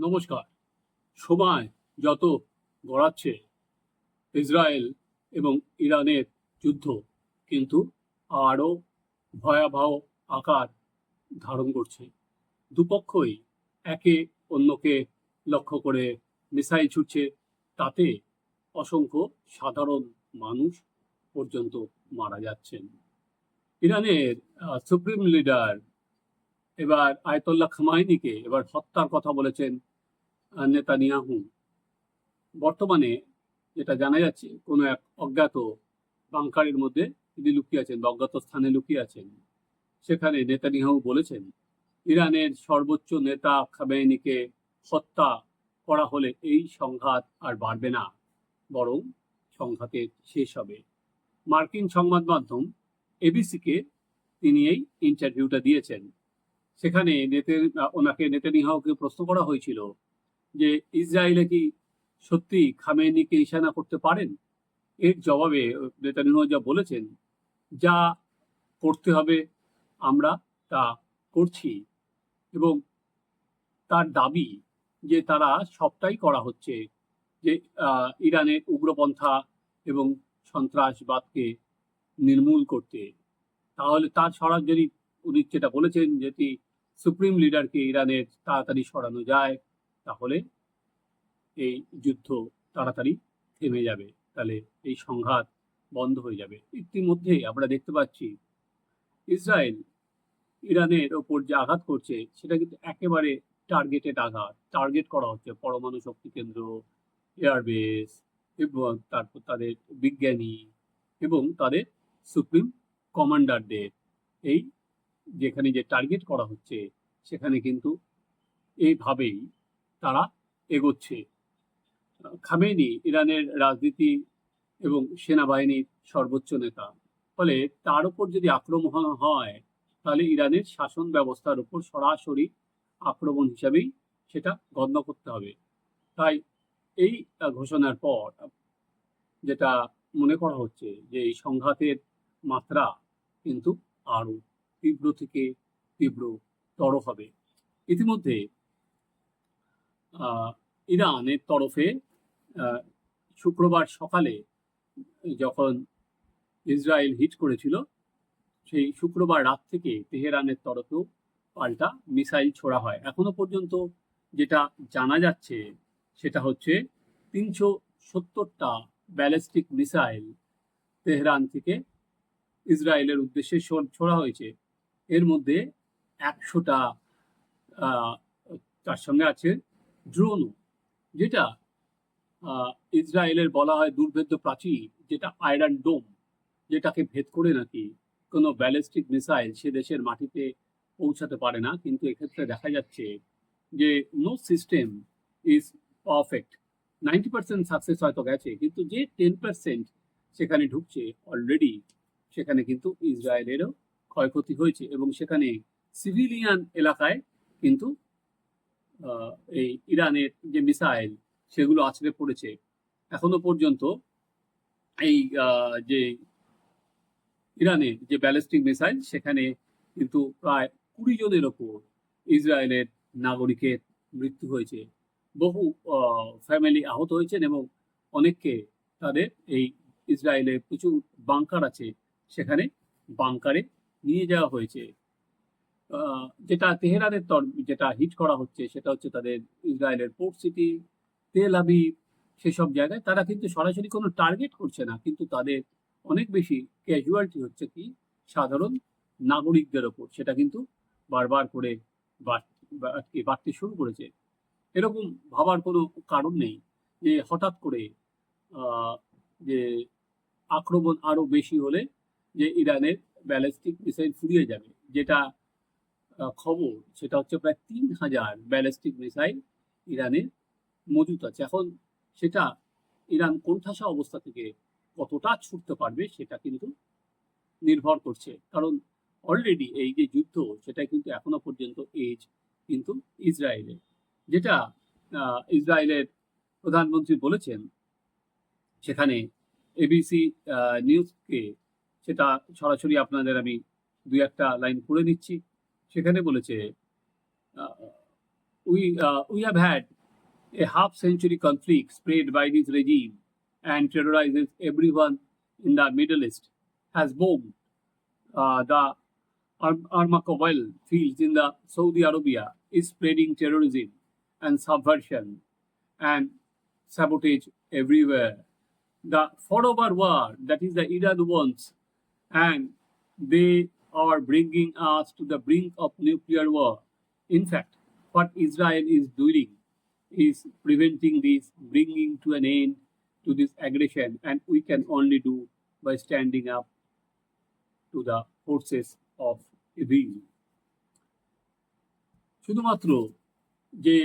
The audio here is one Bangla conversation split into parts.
নমস্কার। সময় যত গড়াচ্ছে ইসরায়েল এবং ইরানের যুদ্ধ কিন্তু আরও ভয়াবহ আকার ধারণ করছে। দুপক্ষই একে অন্যকে লক্ষ্য করে মিসাইল ছুটছে, তাতে অসংখ্য সাধারণ মানুষ পর্যন্ত মারা যাচ্ছেন। ইরানের সুপ্রিম লিডার এবার আয়তল্লাহ খামাইনিকে এবার হত্যার কথা বলেছেন। নেতানিয়াহু। বর্তমানে যেটা জানা যাচ্ছে, কোনো এক অজ্ঞাত বাংকারের মধ্যে তিনি লুকিয়ে আছেন বা অজ্ঞাত স্থানে লুকিয়ে আছেন। সেখানে নেতানিয়াহু বলেছেন, ইরানের সর্বোচ্চ নেতা খামেনিকে হত্যা করা হলে এই সংঘাত আর বাড়বে না, বরং সংঘাতের শেষ হবে। মার্কিন সংবাদ মাধ্যম এবিসিকে তিনি এই ইন্টারভিউটা দিয়েছেন। সেখানে নেতে, ওনাকে নেতানিয়াহুকে প্রশ্ন করা হয়েছিল যে ইসরায়েলে কি সত্যি খামেনিকে ইশানা করতে পারেন? এর জবাবে নেতানিয়াহু যা বলেছেন, যা করতে হবে আমরা তা করছি। এবং তার দাবি যে তারা সবটাই করা হচ্ছে, যে ইরানের উগ্রপন্থা এবং সন্ত্রাসবাদকে নির্মূল করতে। তাহলে তার সরাসরি উনি যেটা বলেছেন যদি সুপ্রিম লিডারকে ইরানের তাড়াতাড়ি সরানো যায় তাহলে এই যুদ্ধ তাড়াতাড়ি থেমে যাবে। তাহলে এই সংঘাত বন্ধ হয়ে যাবে। ইতিমধ্যে আমরা দেখতে পাচ্ছি ইসরায়েল ইরানের ওপর যে আঘাত করছে, সেটা কিন্তু একেবারে টার্গেটেড আঘাত। টার্গেট করা হচ্ছে পরমাণু শক্তি কেন্দ্র এয়ারবেস এবং তারপর তাদের বিজ্ঞানী এবং তাদের সুপ্রিম কমান্ডারদের এই যেখানে যে টার্গেট করা হচ্ছে, সেখানে কিন্তু এইভাবেই তারা এগোচ্ছে। খামেনি ইরানের রাজনীতি এবং সেনাবাহিনীর সর্বোচ্চ নেতা। ফলে তার উপর যদি আক্রমণ হয়, তাহলে ইরানের শাসন ব্যবস্থার উপর সরাসরি আক্রমণ হিসাবেই সেটা গণ্য করতে হবে। তাই এই ঘোষণার পর যেটা মনে করা হচ্ছে যে এই সংঘাতের মাত্রা কিন্তু আরও তীব্র থেকে তীব্রতর হবে। ইতিমধ্যে ইরানের তরফে শুক্রবার সকালে যখন ইসরায়েল হিট করেছিল, সেই শুক্রবার রাত থেকে তেহরানের তরফেও পাল্টা মিসাইল ছোড়া হয়। এখনও পর্যন্ত যেটা জানা যাচ্ছে, সেটা হচ্ছে তিনশো সত্তরটা ব্যালিস্টিক মিসাইল তেহরান থেকে ইসরায়েলের উদ্দেশ্যে ছোড়া হয়েছে। এর মধ্যে একশোটা তার সঙ্গে আছে ড্রোনও যেটা ইসরায়েলের বলা হয় দুর্ভেদ্য প্রাচীর, যেটা আয়রন ডোম, যেটাকে ভেদ করে নাকি কোনো ব্যালিস্টিক মিসাইল সে দেশের মাটিতে পৌঁছাতে পারে না। কিন্তু এক্ষেত্রে দেখা যাচ্ছে যে no system is perfect ninety percent success হয়তো গেছে, কিন্তু যে টেন পার্সেন্ট সেখানে ঢুকছে অলরেডি সেখানে কিন্তু ইসরায়েলেরও ক্ষয়ক্ষতি হয়েছে এবং সেখানে সিভিলিয়ান এলাকায় কিন্তু এই ইরানের যে মিসাইল সেগুলো আছড়ে পড়েছে। এখনও পর্যন্ত এই যে ইরানের যে ব্যালিস্টিক মিসাইল সেখানে কিন্তু প্রায় কুড়ি জনের ওপর ইসরায়েলের নাগরিকের মৃত্যু হয়েছে। বহু ফ্যামিলি আহত হয়েছেন এবং অনেককে তাদের এই ইসরায়েলে প্রচুর বাংকার আছে, সেখানে বাংকারে নিয়ে যাওয়া হয়েছে। যেটা তেহরানের যেটা হিট করা হচ্ছে, সেটা হচ্ছে তাদের ইসরায়েলের পোর্ট সিটি, তেল আবিব, সেসব জায়গায়। তারা কিন্তু সরাসরি কোনো টার্গেট করছে না, কিন্তু তাদের অনেক বেশি ক্যাজুয়ালিটি হচ্ছে কি, সাধারণ নাগরিকদের ওপর। সেটা কিন্তু বারবার করে বাড়তে শুরু করেছে। এরকম ভাবার কোনো কারণ নেই যে হঠাৎ করে যে আক্রমণ আরও বেশি হলে যে ইরানের ব্যালিস্টিক মিসাইল ফুরিয়ে যাবে, যেটা খবর, সেটা হচ্ছে প্রায় তিন হাজার ব্যালিস্টিক মিসাইল ইরানের মজুত আছে। এখন সেটা ইরান কোণঠাসা অবস্থা থেকে কতটা ছুটতে পারবে সেটা কিন্তু নির্ভর করছে। কারণ অলরেডি এই যে যুদ্ধ সেটা কিন্তু এখনও পর্যন্ত এজ কিন্তু ইসরায়েলের। যেটা ইসরায়েলের প্রধানমন্ত্রী বলেছেন, সেখানে এবিসি নিউজকে সেটা সরাসরি আপনাদের আমি দুই একটা লাইন পড়ে নিচ্ছি। সেখানে বলেছে we we have had a half century conflict spread by this regime and terrorize everyone in the middle east has bomb the Aramco oil field in the Saudi Arabia is spreading terrorism and subversion and sabotage every way the for over war that is the Iran once and they are bringing us to the brink of nuclear war. In fact, what Israel is doing is preventing this, bringing to an end to this aggression, and we can only do by standing up to the forces of evil. শুধুমাত্র যে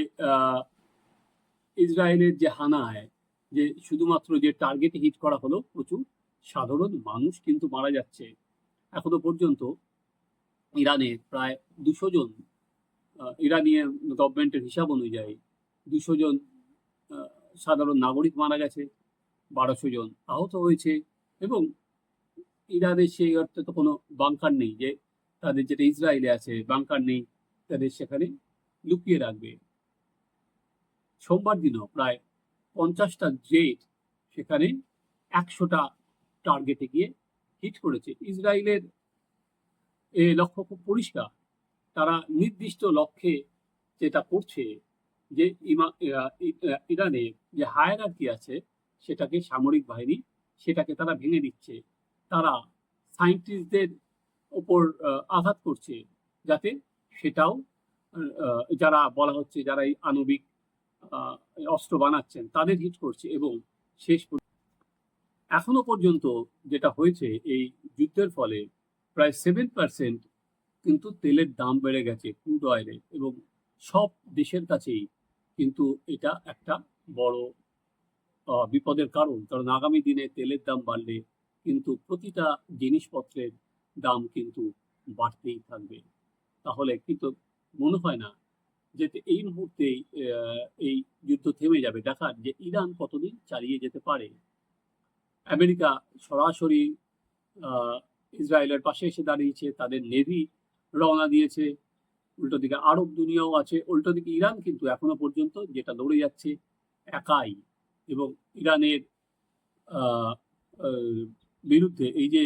ইসরায়েলের যে হানায় যে শুধুমাত্র যে টার্গেটে হিট করা হলো প্রচুর সাধারণ মানুষ কিন্তু মারা যাচ্ছে এখনও পর্যন্ত ইরানে প্রায় দুশো জন ইরানিয়ান গভর্নমেন্টের হিসাব অনুযায়ী দুশো জন সাধারণ নাগরিক মারা গেছে, বারোশো জন আহত হয়েছে এবং ইরানের সেই অর্থে তো কোনো বাংকার নেই যে তাদের যেটা ইসরায়েলে আছে বাংকার নেই, তাদের সেখানে লুকিয়ে রাখবে। সোমবার দিনও প্রায় পঞ্চাশটা জেট সেখানে একশোটা টার্গেটে গিয়ে হিট করেছে। ইসরায়েলের লক্ষ্য খুব পরিষ্কার। তারা নির্দিষ্ট লক্ষ্যে যেটা করছে যে ইমা ইরানে যে হায়ারার্কি আছে, সেটাকে সামরিক বাহিনী, সেটাকে তারা ভেঙে দিচ্ছে। তারা সায়েন্টিস্টদের ওপর আঘাত করছে যাতে সেটাও যারা বলা হচ্ছে যারা এই আণবিক অস্ত্র বানাচ্ছেন, তাদের হিট করছে এবং শেষ এখনও পর্যন্ত যেটা হয়েছে, এই যুদ্ধের ফলে প্রায় সেভেন পার্সেন্ট কিন্তু তেলের দাম বেড়ে গেছে ক্রুড অয়েলের এবং সব দেশের কাছেই কিন্তু এটা একটা বড় বিপদের কারণ। কারণ আগামী দিনে তেলের দাম বাড়লে কিন্তু প্রতিটা জিনিসপত্রের দাম কিন্তু বাড়তেই থাকবে। তাহলে কিন্তু মনে হয় না যে এই মুহূর্তেই এই যুদ্ধ থেমে যাবে। দেখার যে ইরান কতদিন চালিয়ে যেতে পারে আমেরিকা সরাসরি ইসরায়েলের পাশে এসে দাঁড়িয়েছে, তাদের নেভি রওনা দিয়েছে। উল্টো দিকে আরব দুনিয়াও আছে, উল্টো দিকে ইরান কিন্তু এখনও পর্যন্ত যেটা লড়ে যাচ্ছে একাই। এবং ইরানের বিরুদ্ধে এই যে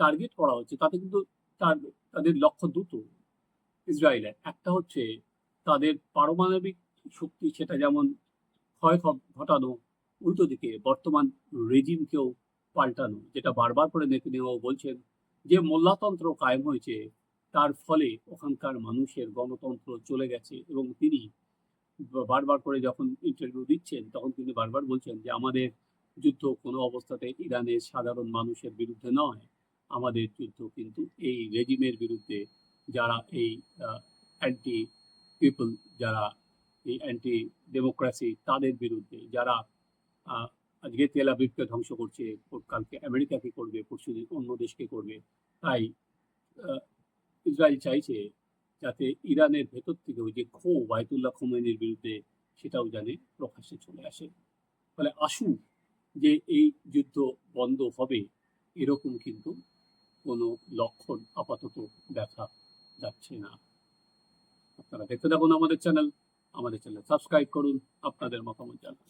টার্গেট করা হচ্ছে, তাতে কিন্তু তার, তাদের লক্ষ্য দুটো। ইসরায়েলের একটা হচ্ছে তাদের পারমাণবিক শক্তি, সেটা যেমন ক্ষয় ঘটানো উল্টো দিকে বর্তমান রেজিমকেও পাল্টানো, যেটা বারবার করে নেতানিয়াহু বলছেন যে মোল্লাতন্ত্র কায়েম হয়েছে, তার ফলে ওখানকার মানুষের গণতন্ত্র চলে গেছে এবং তিনি বারবার করে যখন ইন্টারভিউ দিচ্ছেন, তখন তিনি বারবার বলছেন যে আমাদের যুদ্ধ কোনো অবস্থাতে ইরানের সাধারণ মানুষের বিরুদ্ধে নয়, আমাদের যুদ্ধ কিন্তু এই রেজিমের বিরুদ্ধে, যারা এই অ্যান্টি পিপল যারা এই অ্যান্টি ডেমোক্রেসি তাদের বিরুদ্ধে, যারা আজকে তেল আবিবকে ধ্বংস করছে কালকে আমেরিকাকে করবে পরশু দিন অন্য দেশকে করবে। তাই ইসরায়েল চাইছে যাতে ইরানের ভেতর থেকে ওই যে ক্ষোভ, আয়তুল্লাহ খোমেনির বিরুদ্ধে সেটাও জানে প্রকাশ্যে চলে আসে। ফলে আসুক যে এই যুদ্ধ বন্ধ হবে, এরকম কিন্তু কোনো লক্ষণ আপাতত দেখা যাচ্ছে না। আপনারা দেখতে থাকুন আমাদের চ্যানেল আমাদের চ্যানেল সাবস্ক্রাইব করুন, আপনাদের মতামত জানান।